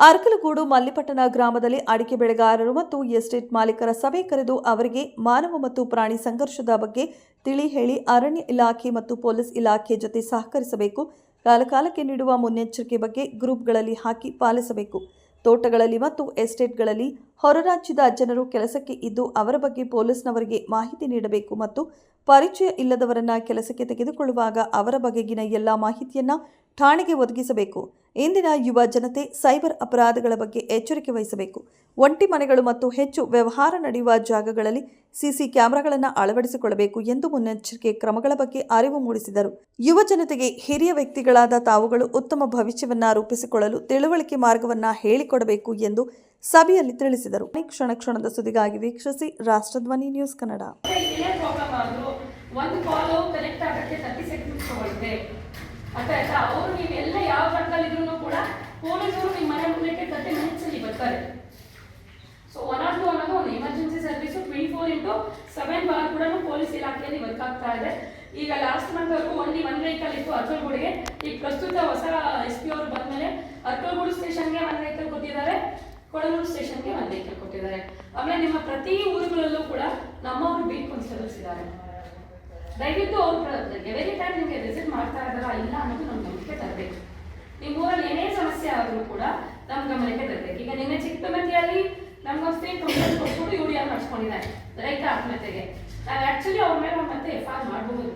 ಅರಕಲಗೂಡು ಮಲ್ಲಿಪಟ್ಟಣ ಗ್ರಾಮದಲ್ಲಿ ಅಡಿಕೆ ಬೆಳೆಗಾರರು ಮತ್ತು ಎಸ್ಟೇಟ್ ಮಾಲೀಕರ ಸಭೆ ಕರೆದು ಅವರಿಗೆ ಮಾನವ ಮತ್ತು ಪ್ರಾಣಿ ಸಂಘರ್ಷದ ಬಗ್ಗೆ ತಿಳಿ ಹೇಳಿ ಅರಣ್ಯ ಇಲಾಖೆ ಮತ್ತು ಪೊಲೀಸ್ ಇಲಾಖೆ ಜೊತೆ ಸಹಕರಿಸಬೇಕು. ಕಾಲಕಾಲಕ್ಕೆ ನೀಡುವ ಮುನ್ನೆಚ್ಚರಿಕೆ ಬಗ್ಗೆ ಗ್ರೂಪ್ಗಳಲ್ಲಿ ಹಾಕಿ ಪಾಲಿಸಬೇಕು. ತೋಟಗಳಲ್ಲಿ ಮತ್ತು ಎಸ್ಟೇಟ್ಗಳಲ್ಲಿ ಹೊರರಾಜ್ಯದ ಜನರು ಕೆಲಸಕ್ಕೆ ಇದ್ದು ಅವರ ಬಗ್ಗೆ ಪೊಲೀಸ್ನವರಿಗೆ ಮಾಹಿತಿ ನೀಡಬೇಕು ಮತ್ತು ಪರಿಚಯ ಇಲ್ಲದವರನ್ನ ಕೆಲಸಕ್ಕೆ ತೆಗೆದುಕೊಳ್ಳುವಾಗ ಅವರ ಬಗೆಗಿನ ಎಲ್ಲ ಮಾಹಿತಿಯನ್ನು ಠಾಣೆಗೆ ಒದಗಿಸಬೇಕು. ಇಂದಿನ ಯುವ ಜನತೆ ಸೈಬರ್ ಅಪರಾಧಗಳ ಬಗ್ಗೆ ಎಚ್ಚರಿಕೆ ವಹಿಸಬೇಕು. ಒಂಟಿ ಮನೆಗಳು ಮತ್ತು ಹೆಚ್ಚು ವ್ಯವಹಾರ ನಡೆಯುವ ಜಾಗಗಳಲ್ಲಿ ಸಿಸಿ ಕ್ಯಾಮೆರಾಗಳನ್ನು ಅಳವಡಿಸಿಕೊಳ್ಳಬೇಕು ಎಂದು ಮುನ್ನೆಚ್ಚರಿಕೆ ಕ್ರಮಗಳ ಬಗ್ಗೆ ಅರಿವು ಮೂಡಿಸಿದರು. ಯುವ ಜನತೆಗೆ ಹಿರಿಯ ವ್ಯಕ್ತಿಗಳಾದ ತಾವುಗಳು ಉತ್ತಮ ಭವಿಷ್ಯವನ್ನು ರೂಪಿಸಿಕೊಳ್ಳಲು ತಿಳುವಳಿಕೆ ಮಾರ್ಗವನ್ನು ಹೇಳಿಕೊಡಬೇಕು ಎಂದು ಸಭೆಯಲ್ಲಿ ತಿಳಿಸಿದರು. ಕ್ಷಣ ಕ್ಷಣದ ಸುದ್ದಿಗಾಗಿ ವೀಕ್ಷಿಸಿ ರಾಷ್ಟ್ರಧ್ವನಿ ನ್ಯೂಸ್ ಕನ್ನಡ. ಒಂದು ಕೂಡ ಪೊಲೀಸರು ನಿಮ್ಮ ಮನೆ ಮುಂದಕ್ಕೆ ತರ್ಟಿ ಮಿನಿಟ್ಸ್ ಅಲ್ಲಿ ಬರ್ತಾರೆ. ಸೊ ಒನ್ ಆರ್ ಟು ಅನ್ನೋದು ಒಂದು emergency service twenty four into seven bar ಕೂಡ ಪೊಲೀಸ್ ಇಲಾಖೆಯಲ್ಲಿ ವರ್ಕ್ ಆಗ್ತಾ ಇದೆ. ಈಗ ಲಾಸ್ಟ್ ಮಂತ್ ವರೆಗೂ ಒಂದಿ ಒನ್ ವೆಹಿಕಲ್ ಇತ್ತು ಅರ್ಕಲ್ಗೂಡಿಗೆ ಈಗ ಪ್ರಸ್ತುತ ಹೊಸ ಎಸ್ ಪಿ ಅವರು ಬಂದ್ಮೇಲೆ ಅರ್ಕಲ್ಗೂಡು ಸ್ಟೇಷನ್ಗೆ ಒನ್ ವೆಹಿಕಲ್ ಕೊಟ್ಟಿದ್ದಾರೆ. ಕೊಡಗೂರು ಸ್ಟೇಷನ್ಗೆ ಒನ್ ವೆಹಿಕಲ್ ಕೊಟ್ಟಿದ್ದಾರೆ. ಆಮೇಲೆ ನಿಮ್ಮ ಪ್ರತಿ ಊರುಗಳಲ್ಲೂ ಕೂಡ ನಮ್ಮವರು ಬೀಟ್ ಕಾನ್ಸ್ಟೇಬಲ್ಸ್ ಇದ್ದಾರೆ. ದಯವಿಟ್ಟು ಅವ್ರು ಎವರಿ ಟೈಮ್ ನಿಮಗೆ ವಿಸಿಟ್ ಮಾಡ್ತಾ ಇದ್ದಾರಾ ಇಲ್ಲ ಅನ್ನೋದು ನಮ್ಮ ನಂಬಿಕೆ ತರಬೇಕು. ನಿಮ್ಮ ಊರಲ್ಲಿ ಏನೇ ಸಮಸ್ಯೆ ಆದರೂ ಕೂಡ ನಮ್ಮ ಗಮನಕ್ಕೆ ತರಬೇಕು ಈಗ ನಿನ್ನೆ ಚಿಕ್ಕಮಂದಿಯಲ್ಲಿ ನಮಗೋಸ್ಕರ ಕಂಪ್ಲೇಂಟ್ ಕೊಟ್ಬಿಟ್ಟು ತುಂಬ ಯೂರಿಯಾ ನಡ್ಸ್ಕೊಂಡಿದ್ದಾರೆ? ರೈತ ಆತ್ಮಹತ್ಯೆಗೆ. ನಾವು ಆ್ಯಕ್ಚುಲಿ ಅವ್ರ ಮೇಲೆ ಮತ್ತೆ ಎಫ್ ಆರ್ ಮಾಡಬಹುದು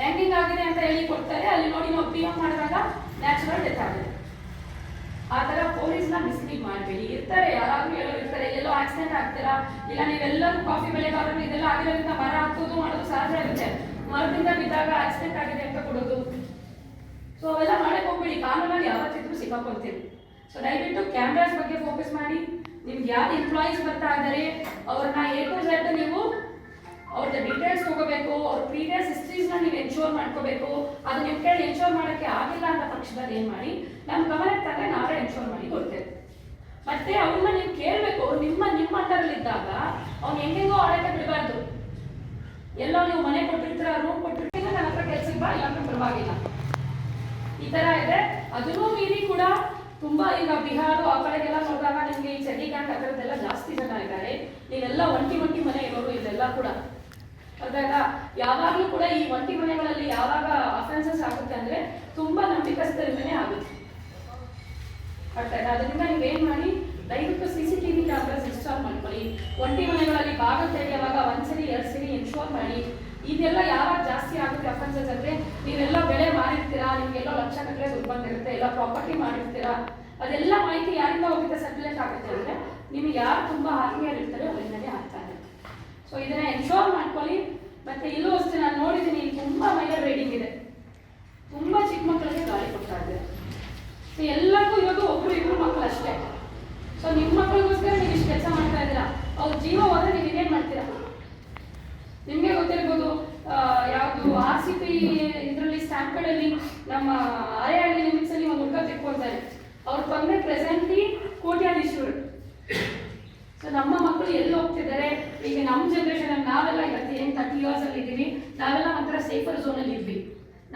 ಹ್ಯಾಂಗಿಂಗ್ ಆಗಿದೆ ಅಂತ ಹೇಳಿ ಕೊಡ್ತಾರೆ, ಅಲ್ಲಿ ನೋಡಿ ನಾವು ಪಿ ಎಂ ಮಾಡಿದಾಗ ನ್ಯಾಚುರಲ್ ಡೆತ್ ಆಗಿದೆ. ಆ ಥರ ಪೊಲೀಸ್ನ ಮಿಸ್ಲೀಡ್ ಮಾಡಬೇಡಿ. ಇರ್ತಾರೆ, ಯಾರಾದರೂ ಹೇಳೋರು ಇರ್ತಾರೆ. ಎಲ್ಲೋ ಆಕ್ಸಿಡೆಂಟ್ ಆಗ್ತೀರಾ ಇಲ್ಲ ನೀವೆಲ್ಲರೂ ಕಾಫಿ ಬೆಳೆಗಾರರು, ಇದೆಲ್ಲ ಆಗಿರೋದ್ರಿಂದ ಮರ ಹತ್ತೋದು ಮಾಡೋದು ಸಹಜ ಇರುತ್ತೆ ಮರದಿಂದ ಬಿದ್ದಾಗ ಆಕ್ಸಿಡೆಂಟ್ ಆಗಿದೆ ಅಂತ ಕೊಡೋದು. ಸೊ ಅವೆಲ್ಲ ಮಾಡಕ್ಕೆ ಹೋಗ್ಬೇಡಿ. ಕಾನೂನಲ್ಲಿ ಯಾವತ್ತಿದ್ರು ಸಿಕ್ಕಾಕೊಳ್ತೀವಿ ಸೊ ದಯವಿಟ್ಟು ಕ್ಯಾಮ್ರಾಸ್ ಬಗ್ಗೆ ಫೋಕಸ್ ಮಾಡಿ. ನಿಮ್ಗೆ ಯಾರು ಎಂಪ್ಲಾಯೀಸ್ ಬರ್ತಾ ಇದ್ದಾರೆ ಅವ್ರನ್ನ ಎ ಟು ನೀವು ಅವ್ರದ್ದು ಡೀಟೇಲ್ಸ್ ತಗೋಬೇಕು, ಅವ್ರ ಪ್ರೀವಿಯಸ್ ಹಿಸ್ಟ್ರೀಸ್ನ ನೀವು ಎನ್ಶೋರ್ ಮಾಡ್ಕೋಬೇಕು. ಅದು ನಿಮ್ಮ ಕೇಳಿ ಎನ್ಶೋರ್ ಮಾಡೋಕ್ಕೆ ಆಗಿಲ್ಲ ಅಂತ ಪಕ್ಷದಲ್ಲಿ ಏನು ಮಾಡಿ ನಮ್ಮ ಗಮನಕ್ಕೆ ತಂದ್ರೆ ನಾವೇ ಎನ್ಶೋರ್ ಮಾಡಿ ಕೊಡ್ತೇವೆ. ಮತ್ತೆ ಅವ್ರನ್ನ ನೀವು ಕೇಳಬೇಕು, ಅವ್ರು ನಿಮ್ಮ ನಿಮ್ಮ ಅಂಡರಲ್ಲಿದ್ದಾಗ ಅವ್ನು ಹೆಂಗೆಂಗೋ ಆಡಕ್ಕೆ ಬಿಡಬಾರ್ದು. ಎಲ್ಲೋ ನೀವು ಮನೆ ಕೊಟ್ಟಿರ್ತೀರ ರೂಮ್ ಕೊಟ್ಟಿರ್ತೀರ ನನ್ನ ಹತ್ರ ಕೆಲಸ ಬಾ ಇಲ್ಲ ಪರವಾಗಿಲ್ಲ. ಈ ತರ ಇದೆ. ಅದನ್ನು ಮೀರಿ ಕೂಡ ತುಂಬಾ ಈಗ ಬಿಹಾರ ಆ ಕಡೆಗೆಲ್ಲ ನೋಡಿದಾಗ ನಿಮ್ಗೆ ಈ ಚಂಡಿಕಾಂಡ್ ಆ ಥರದ್ದೆಲ್ಲ ಜಾಸ್ತಿ ಜನ ಇದ್ದಾರೆ. ನೀವೆಲ್ಲ ಒಂಟಿ ಒಂಟಿ ಮನೆ ಇರೋರು ಇದೆಲ್ಲ ಕೂಡ. ಅದಾಗ ಯಾವಾಗಲೂ ಕೂಡ ಈ ಒಂಟಿ ಮನೆಗಳಲ್ಲಿ ಯಾವಾಗ ಅಫೆನ್ಸಸ್ ಆಗುತ್ತೆ ಅಂದ್ರೆ ತುಂಬಾ ನಂಬಿಕಸ್ಥರಿಂದನೇ ಆಗುತ್ತೆ. ಆಯ್ತಾ ಅದರಿಂದ ನೀವೇನ್ ಮಾಡಿ, ದಯವಿಟ್ಟು C C T V cameras install ಮಾಡ್ಕೊಳ್ಳಿ. ಒಂಟಿ ಮನೆಗಳಲ್ಲಿ ಭಾಗ ತೆರೆಯುವಾಗ ಒಂದ್ಸರಿ ಎರಡು ಸರಿ ಇನ್ಶೋರ್ ಮಾಡಿ. ಇದೆಲ್ಲ ಯಾವಾಗ ಜಾಸ್ತಿ ಆಗುತ್ತೆ ಅಫೆನ್ಸಸ್ ಅಂದ್ರೆ ನೀವೆಲ್ಲ ಬೆಳೆ ಮಾರಿರ್ತೀರಾ, ನಿಮ್ಗೆಲ್ಲ ಲಕ್ಷ ಗಟ್ಟಲೆ ದುಡ್ಡು ಬಂದಿರುತ್ತೆ, ಎಲ್ಲ ಪ್ರಾಪರ್ಟಿ ಮಾಡಿರ್ತೀರಾ ಅದೆಲ್ಲ ಮಾಹಿತಿ ಯಾರಿಂದ ಹೋಗುತ್ತೆ ಸರ್ಕ್ಯುಲೇಟ್ ಆಗುತ್ತೆ ಅಂದ್ರೆ ನಿಮ್ಗೆ ಯಾರು ತುಂಬಾ ಆತ್ಮೀಯರು ಇರ್ತಾರೆ ಅವರಿಂದನೇ ಆಗ್ತಾ ಇರುತ್ತೆ ಸೊ ಇದನ್ನ ಎನ್ಶೋರ್ ಮಾಡ್ಕೊಳ್ಳಿ. ಮತ್ತೆ ಇಲ್ಲೂ ಅಷ್ಟೇ ನಾನು ನೋಡಿದ್ದೀನಿ ತುಂಬಾ ಮೈನರ್ ರೀಡಿಂಗ್ ಇದೆ. ತುಂಬಾ ಚಿಕ್ಕ ಮಕ್ಕಳಿಗೆ ಗಾಳಿ ಕೊಡ್ತಾ ಇದೆ. ಸೊ ಎಲ್ಲರಿಗೂ ಇರೋದು ಒಬ್ರು ಇಬ್ರು ಮಕ್ಕಳು ಅಷ್ಟೇ ಸೊ ನಿಮ್ಮ ಮಕ್ಕಳಿಗೋಸ್ಕರ ನೀವು ಇಷ್ಟು ಕೆಲಸ ಮಾಡ್ತಾ ಇದ್ದೀರಾ? ಅವ್ರ ಜೀವ ಹೋದ್ರೆ ನೀವು ಇನ್ನೇನು ಮಾಡ್ತೀರಾ ನಿಮಗೆ ಗೊತ್ತಿರ್ಬೋದು ಯಾವುದು ಆರ್ ಸಿ ಪಿ ಇದರಲ್ಲಿ ಸ್ಟ್ಯಾಂಪಲ್ಲಿ ನಮ್ಮ ಅರೆಹಳ್ಳಿ ಲಿಮಿಟ್ಸ್ ಅಲ್ಲಿ ಒಂದು ಹುಡುಗ ತಿಳ್ಕೊಳ್ತಾರೆ ಅವ್ರು ಬಂದ್ರೆ ಪ್ರೆಸೆಂಟ್ಲಿ ಕೋಟ್ಯಾಧೀಶ್ವರು. ಸೊ ನಮ್ಮ ಮಕ್ಕಳು ಎಲ್ಲಿ ಹೋಗ್ತಿದ್ದಾರೆ? ಈಗ ನಮ್ಮ ಜನರೇಷನ್ ನಾವೆಲ್ಲ ಇವತ್ತು ಏನು ತರ್ಟಿ ಇಯರ್ಸ್ ಅಲ್ಲಿ ಇದ್ದೀವಿ ನಾವೆಲ್ಲ ಒಂಥರ ಸೇಫರ್ ಝೋನ್ ಅಲ್ಲಿ ಇದ್ವಿ.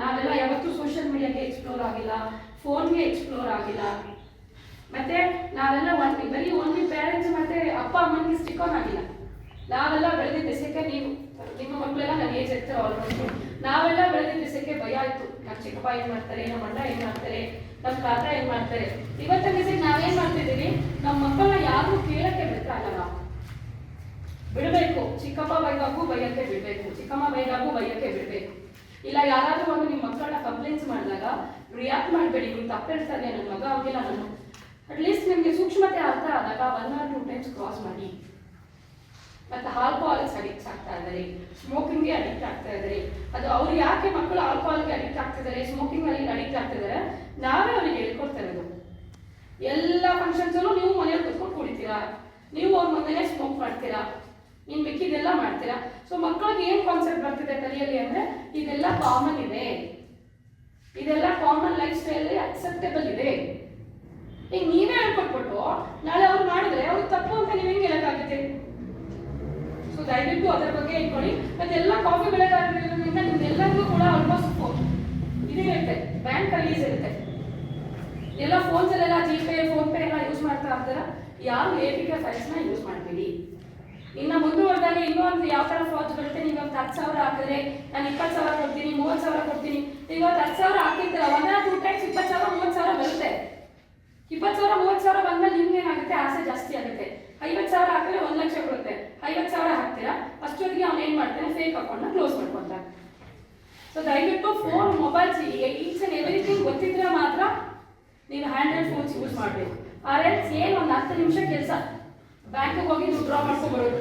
ನಾವೆಲ್ಲ ಯಾವತ್ತೂ ಸೋಷಿಯಲ್ ಮೀಡಿಯಾಗೆ ಎಕ್ಸ್ಪ್ಲೋರ್ ಆಗಿಲ್ಲ ಫೋನ್ಗೆ ಎಕ್ಸ್ಪ್ಲೋರ್ ಆಗಿಲ್ಲ. ಮತ್ತೆ ನಾವೆಲ್ಲ ಒನ್ ಬರೀ ಓನ್ಲಿ ಪೇರೆಂಟ್ಸ್ ಮತ್ತೆ ಅಪ್ಪ, ಅಮ್ಮನಿಗೆ ಸ್ಟಿಕ್ ಆನ್ ಆಗಿಲ್ಲ. ನಾವೆಲ್ಲ ಬೆಳೆದಿದ್ದ ದಿಸಕ್ಕೆ ನೀವು, ನಿಮ್ಮ ಮಕ್ಕಳೆಲ್ಲ ನನ್ನ ಏಜ್ ಇರ್ತಾರೆ ಆಲ್ಮೋಸ್ಟ್ ನಾವೆಲ್ಲ ಬೆಳೆದಿದ್ದ ದಿಸಕ್ಕೆ ಭಯ ಆಯ್ತು ನಮ್ಮ ಚಿಕ್ಕಪ್ಪ ಏನ್ ಮಾಡ್ತಾರೆ, ನಮ್ಮ ಅಣ್ಣ ಏನ್ ಮಾಡ್ತಾರೆ, ನಮ್ಮ ತಾತ ಏನ್ ಮಾಡ್ತಾರೆ, ಇವತ್ತಿನ ದಿಸಕ್ಕೆ ನಾವೇನ್ ಮಾಡ್ತಿದ್ದೀವಿ? ನಮ್ಮ ಮಕ್ಕಳನ್ನ ಯಾರು ಕೇಳಕ್ಕೆ ಬಿಡ್ತಾ ಇಲ್ಲ ಬಿಡಬೇಕು. ಚಿಕ್ಕಪ್ಪ ಬೈದಾಗೂ ಬೈಯಕ್ಕೆ ಬಿಡಬೇಕು. ಚಿಕ್ಕಮ್ಮ ಬೈದಾಗೂ ಬೈಯಕ್ಕೆ ಬಿಡಬೇಕು. ಇಲ್ಲ, ಯಾರಾದ್ರೂ ಒಂದು ನಿಮ್ಮ ಮಕ್ಕಳನ್ನ ಕಂಪ್ಲೇಂಟ್ಸ್ ಮಾಡಿದಾಗ ರಿಯಾಕ್ಟ್ ಮಾಡಬೇಡಿ ನೀವು ತಪ್ಪೆ ಹೇಳ್ತಾರೆ ನನ್ನ ಮಗ ಆಗಿಲ್ಲ ನಾನು. ಅಟ್ಲೀಸ್ಟ್ ನಿಮಗೆ ಸೂಕ್ಷ್ಮತೆ ಅರ್ಥ ಆದಾಗ one or two times cross ಮಾಡಿ. ಮತ್ತೆ ಆಲ್ಕೋಹಾಲ್ಸ್ ಅಡಿಕ್ಟ್ ಆಗ್ತಾ ಇದ್ದಾರೆ. ಸ್ಮೋಕಿಂಗ್ಗೆ ಅಡಿಕ್ಟ್ ಆಗ್ತಾ ಇದ್ದಾರೆ. ಅದು ಅವ್ರು ಯಾಕೆ ಮಕ್ಕಳು ಆಲ್ಕೋಹಾಲ್ಗೆ ಅಡಿಕ್ಟ್ ಆಗ್ತಿದ್ದಾರೆ? ಸ್ಮೋಕಿಂಗ್ ಅಲ್ಲಿ ಅಡಿಕ್ಟ್ ಆಗ್ತಿದ್ದಾರೆ. ನಾವೇ ಅವ್ರಿಗೆ ಹೇಳ್ಕೊಡ್ತಾ ಇರೋದು. ಎಲ್ಲ ಫಂಕ್ಷನ್ಸ್ ಅಲ್ಲೂ ನೀವು ಮನೆಯಲ್ಲಿ ಕುತ್ಕೊಂಡು ಕುಡಿತೀರಾ ನೀವು ಅವ್ರ ಮುಂದೆನೇ ಸ್ಮೋಕ್ ಮಾಡ್ತೀರಾ? ಇನ್ ಮಿಕ್ಕಿದೆಲ್ಲ ಮಾಡ್ತೀರಾ? ಸೊ ಮಕ್ಕಳಿಗೆ ಏನು ಕಾನ್ಸೆಪ್ಟ್ ಬರ್ತಿದೆ ತಲೆಯಲ್ಲಿ ಅಂದ್ರೆ ಇದೆಲ್ಲ ಕಾಮನ್ ಇದೆ. ಇದೆಲ್ಲ ಕಾಮನ್ ಲೈಫ್ ಸ್ಟೈಲ್ ಅಕ್ಸೆಪ್ಟೇಬಲ್ ಇದೆ. ಈಗ ನೀವೇ ಹೇಳ್ಕೊಟ್ಬಿಟ್ಟು ನಾಳೆ ಅವ್ರು ಮಾಡಿದ್ರೆ ಅವ್ರಿಗೆ ತಪ್ಪು ಅಂತ ನೀವು ಹೆಂಗೆ ಹೇಳಕ್ಕಾಗುತ್ತೆ? ಸೊ ದಯವಿಟ್ಟು ಅದರ ಬಗ್ಗೆ ಇಟ್ಕೊಳ್ಳಿ ಮತ್ತೆ ಎಲ್ಲ ಕಾಫಿ ಬೆಳೆಗಾರರಿಂದ ನಿಮ್ಮೆಲ್ಲರಿಗೂ ಕೂಡ ಆಲ್ಮೋಸ್ಟ್ ಇದಿರುತ್ತೆ ಬ್ಯಾಂಕ್ ಅಲ್ಲಿ ಇರುತ್ತೆ. ಎಲ್ಲ ಫೋನ್ಸಲ್ಲೆಲ್ಲ ಜಿ ಪೇ ಫೋನ್ ಪೇ ಎಲ್ಲ ಯೂಸ್ ಮಾಡ್ತಾ ಇರ್ತಾರ. ಯಾರು ಎ ಪಿ ಕೆ ಫೈಲ್ಸ್ನ ಯೂಸ್ ಮಾಡಬೇಡಿ. ಇನ್ನು ಮುಂದುವರೆದಾಗ ಒಂದು ಯಾವ ಥರ ಫ್ರಾಡ್ಸ್ ಬರುತ್ತೆ, ನೀವು ಇವತ್ತು ಹತ್ತು ಸಾವಿರ ಹಾಕಿದ್ರೆ ನಾನು ಇಪ್ಪತ್ತು ಸಾವಿರ ಕೊಡ್ತೀನಿ, ಮೂವತ್ತು ಸಾವಿರ ಕೊಡ್ತೀನಿ. ಒಂದು ಹತ್ತು ಸಾವಿರ ಹಾಕಿರ್ತೀರ ಒಂದರ ಟೂ ಟೈಮ್ಸ್ ಇಪ್ಪತ್ತು ಸಾವಿರ, ಮೂವತ್ತು ಸಾವಿರ ಬರುತ್ತೆ. ಇಪ್ಪತ್ತು ಸಾವಿರ, ಮೂವತ್ತು ಸಾವಿರ ಬಂದ್ಮೇಲೆ ನಿಮ್ಗೆ ಏನಾಗುತ್ತೆ ಆಸೆ ಜಾಸ್ತಿ ಆಗುತ್ತೆ ಐವತ್ತು ಸಾವಿರ ಹಾಕಿದ್ರೆ ಒಂದು ಲಕ್ಷ ಬರುತ್ತೆ ಐವತ್ತು ಸಾವಿರ ಹಾಕ್ತೀರಾ ಅಷ್ಟೊತ್ತಿಗೆ ಅವ್ನು ಏನು ಮಾಡ್ತಾನೆ ಫೇಕ್ ಅಕೌಂಟ್ನ ಕ್ಲೋಸ್ ಮಾಡ್ಕೊಂತಾನೆ ಸೊ ದಯವಿಟ್ಟು phone mobiles each and everything ಗೊತ್ತಿದ್ರೆ ಮಾತ್ರ ನೀವು ಹ್ಯಾಂಡ್ರೆಡ್ ಫೋನ್ಸ್ ಯೂಸ್ ಮಾಡಬೇಕು. ಆರ್ ಎಲ್ಸ್ ಏನು ಒಂದು ಹತ್ತು ನಿಮಿಷ ಕೆಲಸ ಬ್ಯಾಂಕಿಗೆ ಹೋಗಿ ನೀವು ಡ್ರಾ ಮಾಡ್ಕೊಂಡ್ಬರೋದು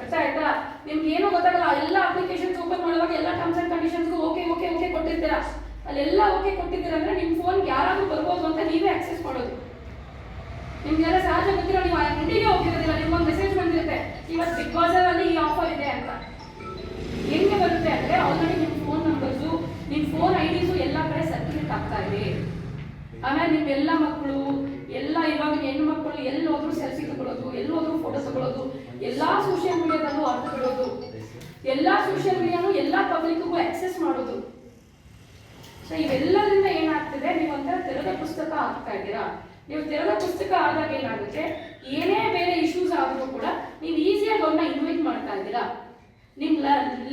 ಅರ್ಥ ಆಯ್ತಾ ನಿಮ್ಗೆ ಏನು ಗೊತ್ತಾಗಲ್ಲ, ಎಲ್ಲ ಅಪ್ಲಿಕೇಶನ್ಸ್ ಓಪನ್ ಮಾಡುವಾಗ ಎಲ್ಲ ಟರ್ಮ್ಸ್ ಅಂಡ್ ಕಂಡೀಷನ್ಸ್ಗೂ ಓಕೆ ಓಕೆ ಓಕೆ ಕೊಟ್ಟಿರ್ತೀರಾ? ಅಲ್ಲೆಲ್ಲ ಓಕೆ ಕೊಟ್ಟಿದ್ದೀರಾ ಅಂದ್ರೆ ನಿಮ್ಮ ಫೋನ್ಗೆ ಯಾರಾದ್ರೂ ಬರ್ಬೋದು ಅಂತ ನೀವೇ ಆಕ್ಸೆಸ್ ಮಾಡೋದು. ನಿಮ್ಗೆಲ್ಲ ಸಹಜ ಗೊತ್ತಿರೋ ನೀವು ಅಂಗಡಿಗೆ ಹೋಗಿರೋದಿಲ್ಲ ನಿಮ್ಗೊಂದು ಮೆಸೇಜ್ ಬಂದಿರುತ್ತೆ, ಇವತ್ತು ಬಿಗ್ ಅಲ್ಲಿ ಈ ಆಫರ್ ಇದೆ ಅಂತ. ಬರುತ್ತೆ ಅಂದ್ರೆ ಆಲ್ರೆಡಿ ನಿಮ್ಮ ಫೋನ್ ನಂಬರ್ಸ್ ನಿಮ್ಮ ಫೋನ್ ಐಡಿಸು ಡಿಸು ಎಲ್ಲ ಕಡೆ ಸರ್ಕ್ಯುಲೇಟ್ ಆಗ್ತಾ ಇದೆ. ಆಮೇಲೆ ನಿಮ್ ಎಲ್ಲ ಮಕ್ಕಳು, ಎಲ್ಲ ಇವಾಗ ಹೆಣ್ಣು ಮಕ್ಕಳು ಎಲ್ಲಿ ಹೋದ್ರು ಸೆಲ್ಫಿ ತಗೊಳ್ಳೋದು ಎಲ್ಲಿ ಹೋದ್ರು ಫೋಟೋ ತಗೊಳ್ಳೋದು ಎಲ್ಲಾ ಸೋಷಿಯಲ್ ಮೀಡಿಯಾದಲ್ಲೂ ಅರ್ಥ ಬಿಡೋದು ಎಲ್ಲಾ ಸೋಷಿಯಲ್ ಮೀಡಿಯಾನು ಎಲ್ಲಾ ಪಬ್ಲಿಕ್ಗೂ ಆಕ್ಸೆಸ್ ಮಾಡೋದು. ಸೊ ಇವೆಲ್ಲದರಿಂದ ಏನಾಗ್ತಿದೆ, ನೀವು ಒಂಥರ ತೆರೆದ ಪುಸ್ತಕ ಆಗ್ತಾ ಇದ್ದೀರಾ. ನೀವು ತೆರೆದ ಪುಸ್ತಕ ಆದಾಗ ಏನಾಗುತ್ತೆ? ಏನೇ ಬೇರೆ ಇಶ್ಯೂಸ್ ಆದ್ರೂ ಕೂಡ, ನೀವು ಈಸಿಯಾಗಿ ಅವ್ರನ್ನ ನಿಮ್ಮ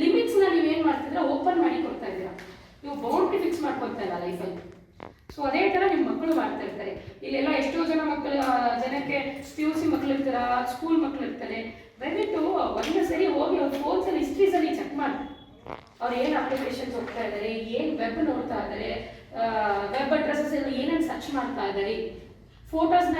ಲಿಮಿಟ್ಸ್ನ ನೀವು ಏನು ಮಾಡ್ತಿದ್ರೆ ಓಪನ್ ಮಾಡಿ ಕೊಡ್ತಾ ಇದ್ದೀರಾ. ನೀವು ಬೌಂಡ್ರಿ ಫಿಕ್ಸ್ ಮಾಡ್ಕೊತಾ ಇಲ್ಲ ಲೈಫಲ್ಲಿ ಸೊ ಅದೇ ಥರ ನಿಮ್ಮ ಮಕ್ಕಳು ಮಾಡ್ತಾ ಇರ್ತಾರೆ. ಇಲ್ಲೆಲ್ಲ ಎಷ್ಟೋ ಜನ ಮಕ್ಕಳು ಜನಕ್ಕೆ ಪಿ ಯು ಸಿ ಮಕ್ಕಳು ಇರ್ತಾರ ಸ್ಕೂಲ್ ಮಕ್ಕಳು ಇರ್ತಾರೆ. ದಯವಿಟ್ಟು ಒಂದು ಸರಿ ಹೋಗಿ ಅವ್ರ ಫೋನ್ಸಲ್ಲಿ ಹಿಸ್ಟ್ರೀಸಲ್ಲಿ ಚೆಕ್ ಮಾಡಿ. ಅವ್ರು ಏನು ಅಪ್ಲಿಕೇಶನ್ಸ್ ಹೋಗ್ತಾ ಇದ್ದಾರೆ, ಏನು ವೆಬ್ ನೋಡ್ತಾ ಇದ್ದಾರೆ ವೆಬ್ ಅಡ್ರೆಸಸ್ ಎಲ್ಲ ಏನೇನು ಸರ್ಚ್ ಮಾಡ್ತಾ ಇದ್ದಾರೆ. ಫೋಟೋಸ್ನ